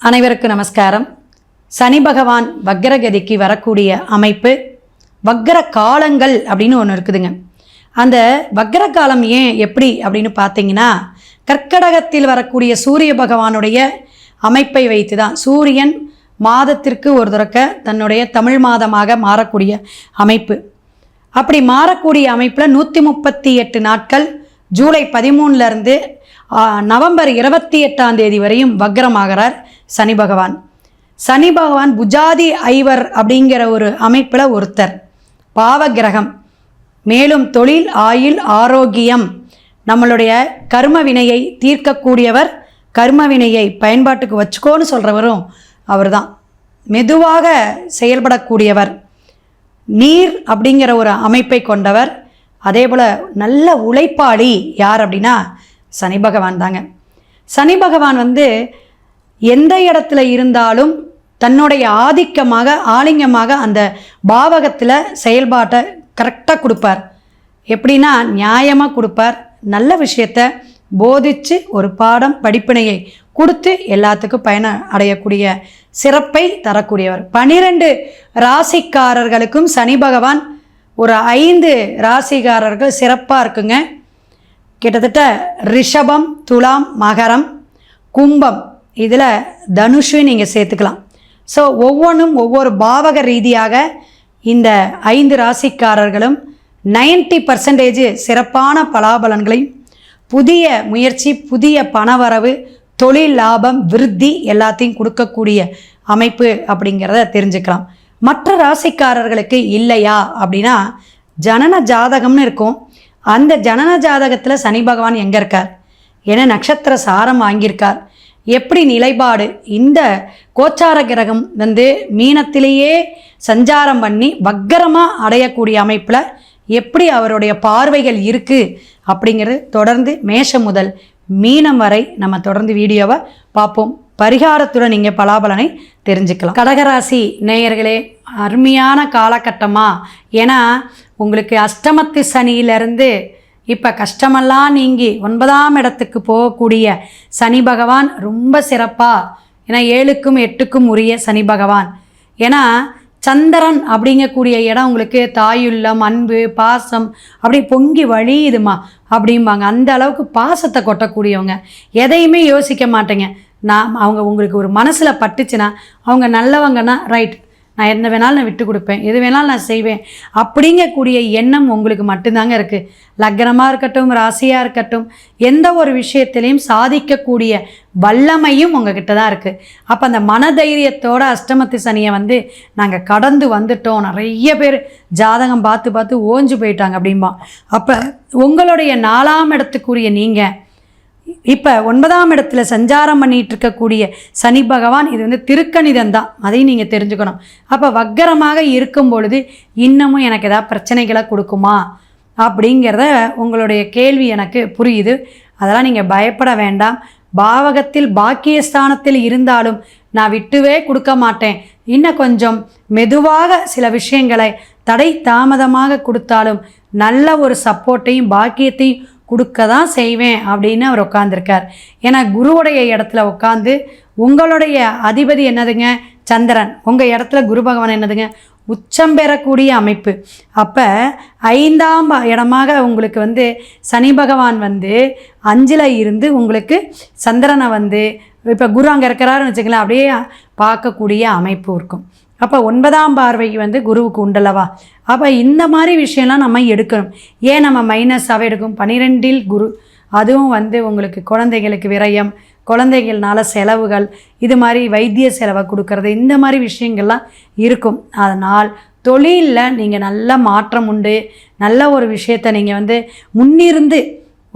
அனைவருக்கும் நமஸ்காரம். சனி பகவான் வக்ரகதிக்கு வரக்கூடிய அமைப்பு வக்ர காலங்கள் அப்படின்னு ஒன்று இருக்குதுங்க. அந்த வக்ர காலம் ஏன் எப்படி அப்படின்னு பார்த்தீங்கன்னா கர்க்கடகத்தில் வரக்கூடிய சூரிய பகவானுடைய அமைப்பை வைத்து தான் சூரியன் மாதத்திற்கு ஒரு தடக்க தன்னுடைய தமிழ் மாதமாக மாறக்கூடிய அமைப்பு. அப்படி மாறக்கூடிய அமைப்பில் நூற்றி முப்பத்தி எட்டு நாட்கள் ஜூலை பதிமூணுலேருந்து நவம்பர் இருபத்தி எட்டாம் தேதி வரையும் வக்ரமாகிறார். சனி பகவான். சனி பகவான் புஜாதி ஐவர் அப்படிங்கிற ஒரு அமைப்பில் ஒருத்தர். பாவ கிரகம் மேலும் தொழில் ஆயுள் ஆரோக்கியம். நம்மளுடைய கர்ம வினையை தீர்க்கக்கூடியவர் கர்ம வினையை பயன்பாட்டுக்கு வச்சுக்கோன்னு சொல்கிறவரும் அவர் தான் மெதுவாக செயல்படக்கூடியவர். நீர் அப்படிங்கிற ஒரு அமைப்பை கொண்டவர். அதே போல் நல்ல உழைப்பாளி யார் அப்படின்னா சனி பகவான் தாங்க. சனி பகவான் வந்து எந்த இடத்துல இருந்தாலும் தன்னுடைய ஆதிக்கமாக ஆலிங்கமாக அந்த பாவகத்தில் செயல்பாட்டை கரெக்டாக கொடுப்பார். எப்படின்னா நியாயமாக கொடுப்பார். நல்ல விஷயத்த போதித்து ஒரு பாடம் படிப்பினையை கொடுத்து எல்லாத்துக்கும் பயன அடையக்கூடிய சிறப்பை தரக்கூடியவர். பனிரெண்டு ராசிக்காரர்களுக்கும் சனி பகவான் ஒரு ஐந்து ராசிக்காரர்கள் சிறப்பாக இருக்குங்க. கிட்டத்தட்ட ரிஷபம் துலாம் மகரம் கும்பம் இதில் தனுஷையும் நீங்கள் சேர்த்துக்கலாம். ஸோ ஒவ்வொன்றும் ஒவ்வொரு பாவக ரீதியாக இந்த ஐந்து ராசிக்காரர்களும் 90% பர்சன்டேஜ் சிறப்பான பலாபலன்களையும் புதிய முயற்சி புதிய பணவரவு தொழில் லாபம் விருத்தி எல்லாத்தையும் கொடுக்கக்கூடிய அமைப்பு அப்படிங்கிறத தெரிஞ்சுக்கலாம். மற்ற ராசிக்காரர்களுக்கு இல்லையா அப்படின்னா ஜனன ஜாதகம்னு இருக்கும். அந்த ஜனன ஜாதகத்தில் சனி பகவான் எங்கே இருக்கார்? ஏன்னா நட்சத்திர சாரம் வாங்கியிருக்கார். எப்படி நிலைப்பாடு? இந்த கோச்சார கிரகம் வந்து மீனத்திலேயே சஞ்சாரம் பண்ணி வக்கரமாக அடையக்கூடிய அமைப்பில் எப்படி அவருடைய பார்வைகள் இருக்குது அப்படிங்கிறது தொடர்ந்து மேஷம் முதல் மீனம் வரை நம்ம தொடர்ந்து வீடியோவை பார்ப்போம். பரிகாரத்துடன் நீங்கள் பலாபலனை தெரிஞ்சுக்கலாம். கடகராசி நேயர்களே அருமையான காலகட்டமாக ஏன்னா உங்களுக்கு அஷ்டமத்து சனியிலிருந்து இப்போ கஷ்டமெல்லாம் நீங்கி ஒன்பதாம் இடத்துக்கு போகக்கூடிய சனி பகவான் ரொம்ப சிறப்பாக ஏன்னா ஏழுக்கும் எட்டுக்கும் உரிய சனி பகவான். ஏன்னா சந்திரன் அப்படிங்கக்கூடிய இடம் உங்களுக்கு தாயுள்ளம் அன்பு பாசம் அப்படி பொங்கி வழியுதுமா அப்படிம்பாங்க. அந்த அளவுக்கு பாசத்தை கொட்டக்கூடியவங்க. எதையுமே யோசிக்க மாட்டேங்க. நான் அவங்க உங்களுக்கு ஒரு மனசில் பட்டுச்சுன்னா அவங்க நல்லவங்கன்னா ரைட் நான் என்ன வேணாலும் நான் விட்டு கொடுப்பேன். எது வேணாலும் நான் செய்வேன். அப்படிங்கக்கூடிய எண்ணம் உங்களுக்கு மட்டும்தாங்க இருக்குது லக்னமாக இருக்கட்டும் ராசியாக இருக்கட்டும் எந்த ஒரு விஷயத்திலையும் சாதிக்கக்கூடிய வல்லமையும் உங்ககிட்ட தான் இருக்குது அப்போ அந்த மனதைரியத்தோட அஷ்டமத்து சனியை வந்து நாங்கள் கடந்து வந்துட்டோம். நிறைய பேர் ஜாதகம் பார்த்து பார்த்து ஓஞ்சு போயிட்டாங்க அப்படிம்பா. அப்போ உங்களுடைய நாலாம் இடத்துக்குரிய நீங்கள் இப்போ ஒன்பதாம் இடத்துல சஞ்சாரம் பண்ணிட்டு இருக்கக்கூடிய சனி பகவான் இது வந்து திருக்கணிதம் தான் அதையும் நீங்கள் தெரிஞ்சுக்கணும். அப்போ வக்கரமாக இருக்கும் பொழுது இன்னமும் எனக்கு ஏதாவது பிரச்சனைகளை கொடுக்குமா? அப்படிங்கிறத உங்களுடைய கேள்வி எனக்கு புரியுது. அதெல்லாம் நீங்கள் பயப்பட வேண்டாம். பாவகத்தில் பாக்கியஸ்தானத்தில் இருந்தாலும் நான் விட்டுவே கொடுக்க மாட்டேன். இன்னும் கொஞ்சம் மெதுவாக சில விஷயங்களை தடை தாமதமாக கொடுத்தாலும் நல்ல ஒரு சப்போர்ட்டையும் பாக்கியத்தையும் கொடுக்க தான் செய்வேன் அப்படின்னு அவர் உட்காந்துருக்கார் ஏன்னா குருவுடைய இடத்துல உட்காந்து உங்களுடைய அதிபதி என்னதுங்க? சந்திரன். உங்கள் இடத்துல குரு பகவான் என்னதுங்க? உச்சம் பெறக்கூடிய அமைப்பு. அப்போ ஐந்தாம் இடமாக உங்களுக்கு வந்து சனி பகவான் வந்து அஞ்சில் இருந்து உங்களுக்கு சந்திரனை வந்து இப்போ குரு அங்கே இருக்கிறாருன்னு வச்சுக்கலாம் அப்படியே பார்க்கக்கூடிய அமைப்பு இருக்கும். அப்போ ஒன்பதாம் பார்வை வந்து குருவுக்கு உண்டல்லவா? அப்போ இந்த மாதிரி விஷயம்லாம் நம்ம எடுக்கணும். ஏன் நம்ம மைனஸாகவே எடுக்கும் பன்னிரெண்டில் குரு. அதுவும் வந்து உங்களுக்கு குழந்தைகளுக்கு விரயம் குழந்தைகள்னால செலவுகள் இது மாதிரி வைத்திய செலவை கொடுக்கறது இந்த மாதிரி விஷயங்கள்லாம் இருக்கும். அதனால் தொழிலில் நீங்கள் நல்ல மாற்றம் உண்டு. நல்ல ஒரு விஷயத்தை நீங்கள் வந்து முன்னிருந்து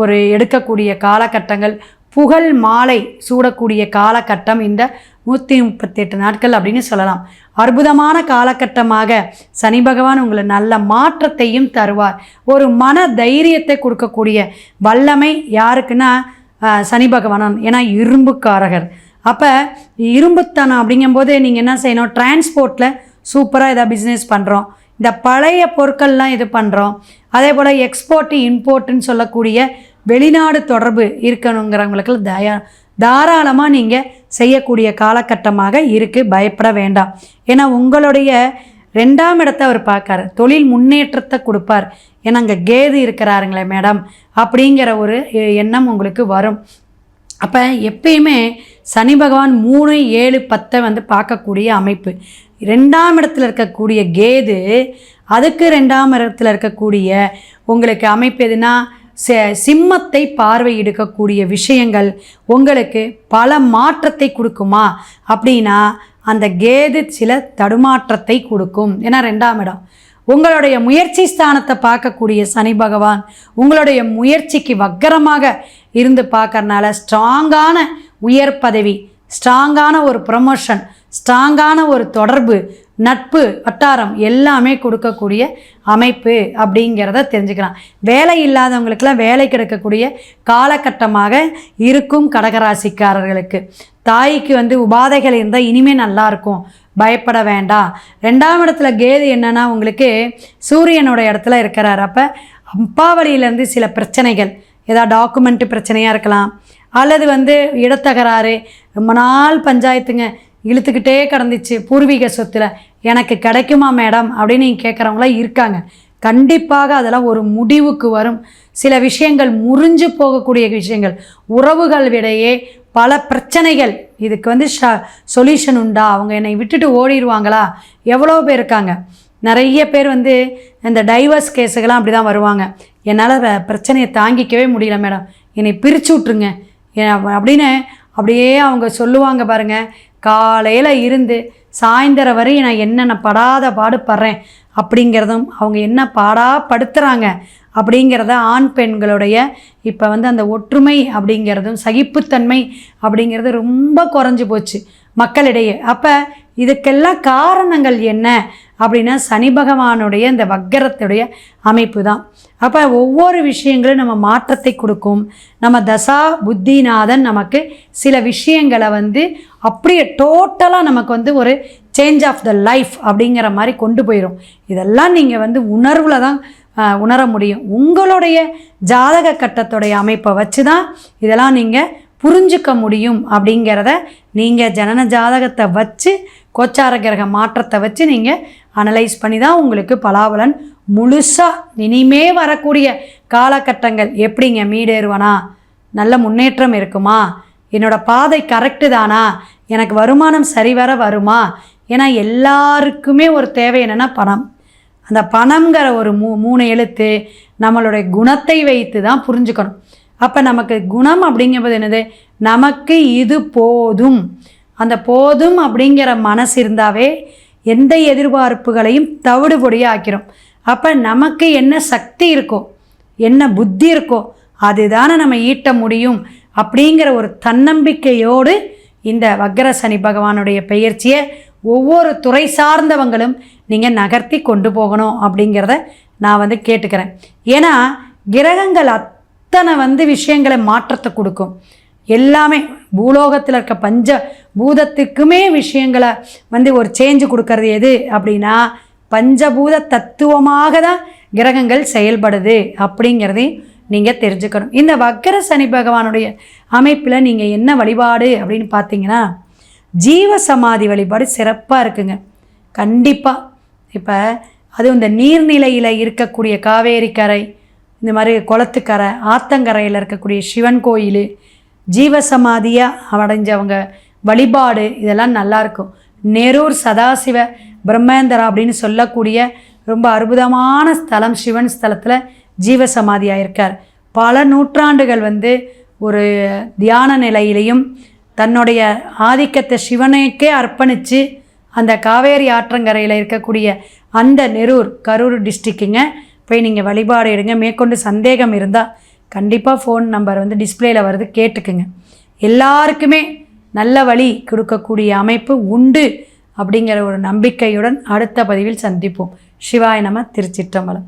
ஒரு எடுக்கக்கூடிய காலகட்டங்கள் புகழ் மாலை சூடக்கூடிய காலகட்டம் இந்த நூற்றி முப்பத்தெட்டு நாட்கள் அப்படின்னு சொல்லலாம். அற்புதமான காலகட்டமாக சனி பகவான் உங்களை நல்ல மாற்றத்தையும் தருவார். ஒரு மன தைரியத்தை கொடுக்கக்கூடிய வல்லமை யாருக்குன்னா சனி பகவான் ஏன்னா இரும்புக்காரகர். அப்போ இரும்புத்தனம் அப்படிங்கும்போது நீங்கள் என்ன செய்யணும்? டிரான்ஸ்போர்ட்டில் சூப்பராக எதாவது பிஸ்னஸ் பண்ணுறோம் இந்த பழைய பொருட்கள்லாம் இது பண்ணுறோம் அதே போல் எக்ஸ்போர்ட்டு இம்போர்ட்டுன்னு சொல்லக்கூடிய வெளிநாடு தொடர்பு இருக்கணுங்கிறவங்களுக்கு தயா தாராளமாக நீங்கள் செய்யக்கூடிய காலகட்டமாக இருக்குது பயப்பட வேண்டாம். ஏன்னா உங்களுடைய ரெண்டாம் இடத்தை அவர் பார்க்காரு. தொழில் முன்னேற்றத்தை கொடுப்பார். ஏன்னா அங்கே கேது இருக்கிறாருங்களே மேடம் அப்படிங்கிற ஒரு எண்ணம் உங்களுக்கு வரும். அப்போ எப்பயுமே சனி பகவான் மூணு ஏழு பத்தை வந்து பார்க்கக்கூடிய அமைப்பு. ரெண்டாம் இடத்துல இருக்கக்கூடிய கேது அதுக்கு ரெண்டாம் இடத்துல இருக்கக்கூடிய உங்களுக்கு அமைப்பு எதுனா சிம்மத்தை பார்வையிடுக்கக்கூடிய விஷயங்கள் உங்களுக்கு பல மாற்றத்தை கொடுக்குமா? அப்படின்னா அந்த கேது சில தடுமாற்றத்தை கொடுக்கும். ஏன்னா ரெண்டாம் இடம். உங்களுடைய முயற்சி ஸ்தானத்தை பார்க்கக்கூடிய சனி பகவான் உங்களுடைய முயற்சிக்கு வக்கரமாக இருந்து பார்க்கறனால ஸ்ட்ராங்கான உயர் பதவி ஸ்ட்ராங்கான ஒரு ப்ரமோஷன் ஸ்ட்ராங்கான ஒரு தொடர்பு நட்பு வட்டாரம் எல்லாமே கொடுக்கக்கூடிய அமைப்பு அப்படிங்கிறத தெரிஞ்சுக்கலாம். வேலை இல்லாதவங்களுக்கெல்லாம் வேலை கிடைக்கக்கூடிய காலகட்டமாக இருக்கும் கடகராசிக்காரர்களுக்கு. தாய்க்கு வந்து உபாதைகள் இருந்தால் இனிமேல் நல்லாயிருக்கும் பயப்பட வேண்டாம். ரெண்டாம் இடத்துல கேது என்னென்னா உங்களுக்கு சூரியனோட இடத்துல இருக்கிறார். அப்போ அப்பாவளியிலேருந்து சில பிரச்சனைகள் ஏதாவது டாக்குமெண்ட்டு பிரச்சனையாக இருக்கலாம். அல்லது வந்து இடத்தகராறு ரொம்ப நாள் பஞ்சாயத்துங்க இழுத்துக்கிட்டே கிடந்துச்சு. பூர்வீக சொத்தில் எனக்கு கிடைக்குமா மேடம்? அப்படின்னு நீங்கள் கேட்குறவங்களாம் இருக்காங்க. கண்டிப்பாக அதெல்லாம் ஒரு முடிவுக்கு வரும். சில விஷயங்கள் முறிஞ்சு போகக்கூடிய விஷயங்கள். உறவுகள் விடையே பல பிரச்சனைகள். இதுக்கு வந்து ஷ சொல்யூஷன் உண்டா? அவங்க என்னை விட்டுட்டு ஓடிடுவாங்களா எவ்வளோ பேர் இருக்காங்க? நிறைய பேர் வந்து இந்த டைவர்ஸ் கேஸுக்கெல்லாம் அப்படி தான் வருவாங்க. என்னால் பிரச்சனையை தாங்கிக்கவே முடியல மேடம். என்னை பிரித்து விட்ருங்க அப்படின்னு அப்படியே அவங்க சொல்லுவாங்க பாருங்கள் காலையில் இருந்து சாயந்தரம் வரை நான் என்னென்ன படாத பாடுபடுறேன் அப்படிங்கிறதும் அவங்க என்ன பாடா படுத்துகிறாங்க அப்படிங்கிறத ஆண் பெண்களுடைய இப்போ வந்து அந்த ஒற்றுமை அப்படிங்கிறதும் சகிப்புத்தன்மை அப்படிங்கிறது ரொம்ப குறைஞ்சி போச்சு மக்களிடையே. அப்போ இதுக்கெல்லாம் காரணங்கள் என்ன? அப்படின்னா சனி பகவானுடைய இந்த வக்கரத்துடைய அமைப்பு தான் அப்போ ஒவ்வொரு விஷயங்களும் நம்ம மாற்றத்தை கொடுக்கும். நம்ம தசா புத்திநாதன் நமக்கு சில விஷயங்களை வந்து அப்படியே டோட்டலாக நமக்கு வந்து ஒரு சேஞ்ச் ஆஃப் த லைஃப் அப்படிங்கிற மாதிரி கொண்டு போயிடும் இதெல்லாம் நீங்கள் வந்து உணர்வில் தான் உணர முடியும். உங்களுடைய ஜாதக கட்டத்துடைய அமைப்பை வச்சு தான் இதெல்லாம் நீங்கள் புரிஞ்சுக்க முடியும் அப்படிங்கிறத நீங்கள் ஜனன ஜாதகத்தை வச்சு கோச்சார கிரக மாற்றத்தை வச்சு நீங்கள் அனலைஸ் பண்ணி தான் உங்களுக்கு பலாபலன் முழுசாக இனிமே வரக்கூடிய காலகட்டங்கள் எப்படிங்க மீடேறுவனா? நல்ல முன்னேற்றம் இருக்குமா? என்னோடய பாதை கரெக்டு தானா? எனக்கு வருமானம் சரிவர வருமா? ஏன்னா எல்லாருக்குமே ஒரு தேவை என்னென்னா பணம். அந்த பணங்கிற ஒரு மூ மூணு எழுத்து நம்மளுடைய குணத்தை வைத்து தான் புரிஞ்சுக்கணும். அப்போ நமக்கு குணம் அப்படிங்கும்போது என்னது? நமக்கு இது போதும். அந்த போதும் அப்படிங்கிற மனசு இருந்தாவே எந்த எதிர்பார்ப்புகளையும் தவிடுபொடியாக ஆக்கிறோம் அப்போ நமக்கு என்ன சக்தி இருக்கோ என்ன புத்தி இருக்கோ அதுதானே நம்ம ஈட்ட முடியும் அப்படிங்கிற ஒரு தன்னம்பிக்கையோடு இந்த வக்ர சனி பகவானுடைய பெயர்ச்சியை ஒவ்வொரு துறை சார்ந்தவங்களும் நீங்கள் நகர்த்தி கொண்டு போகணும் அப்படிங்கிறத நான் வந்து கேட்டுக்கிறேன். ஏன்னா கிரகங்கள் அத்தனை வந்து விஷயங்களை மாற்றத்தை கொடுக்கும். எல்லாமே பூலோகத்தில் இருக்க பஞ்ச பூதத்துக்குமே விஷயங்களை வந்து ஒரு சேஞ்சு கொடுக்கறது எது அப்படின்னா பஞ்சபூத தத்துவமாக தான் கிரகங்கள் செயல்படுது அப்படிங்கிறதையும் நீங்கள் தெரிஞ்சுக்கணும். இந்த வக்கர சனி பகவானுடைய அமைப்பில் நீங்கள் என்ன வழிபாடு அப்படின்னு பார்த்தீங்கன்னா ஜீவ சமாதி வழிபாடு சிறப்பாக இருக்குங்க. கண்டிப்பாக இப்போ அதுவும் இந்த நீர்நிலையில் இருக்கக்கூடிய காவேரி கரை இந்த மாதிரி குளத்துக்கரை ஆத்தங்கரையில் இருக்கக்கூடிய சிவன் கோயில் ஜீவசமாதியாக அடைஞ்சவங்க. வழிபாடு இதெல்லாம் நல்லாயிருக்கும் நெரூர் சதாசிவ பிரம்மேந்திரா அப்படின்னு சொல்லக்கூடிய ரொம்ப அற்புதமான ஸ்தலம் சிவன் ஸ்தலத்தில் ஜீவசமாதியாக இருக்கார் பல நூற்றாண்டுகள் வந்து ஒரு தியான நிலையிலையும் தன்னுடைய ஆதிக்கத்தை சிவனுக்கே அர்ப்பணித்து அந்த காவேரி ஆற்றங்கரையில் இருக்கக்கூடிய அந்த நெரூர் கரூர் டிஸ்ட்ரிக்குங்க போய் நீங்கள் வழிபாடு எடுங்க. மேற்கொண்டு சந்தேகம் இருந்தால் கண்டிப்பாக ஃபோன் நம்பர் வந்து டிஸ்பிளேயில் வருது கேட்டுக்குங்க. எல்லாருக்குமே நல்ல வழி கொடுக்கக்கூடிய அமைப்பு உண்டு அப்படிங்கிற ஒரு நம்பிக்கையுடன் அடுத்த பதிவில் சந்திப்போம். சிவாய நம திருச்சிற்றம்பலம்.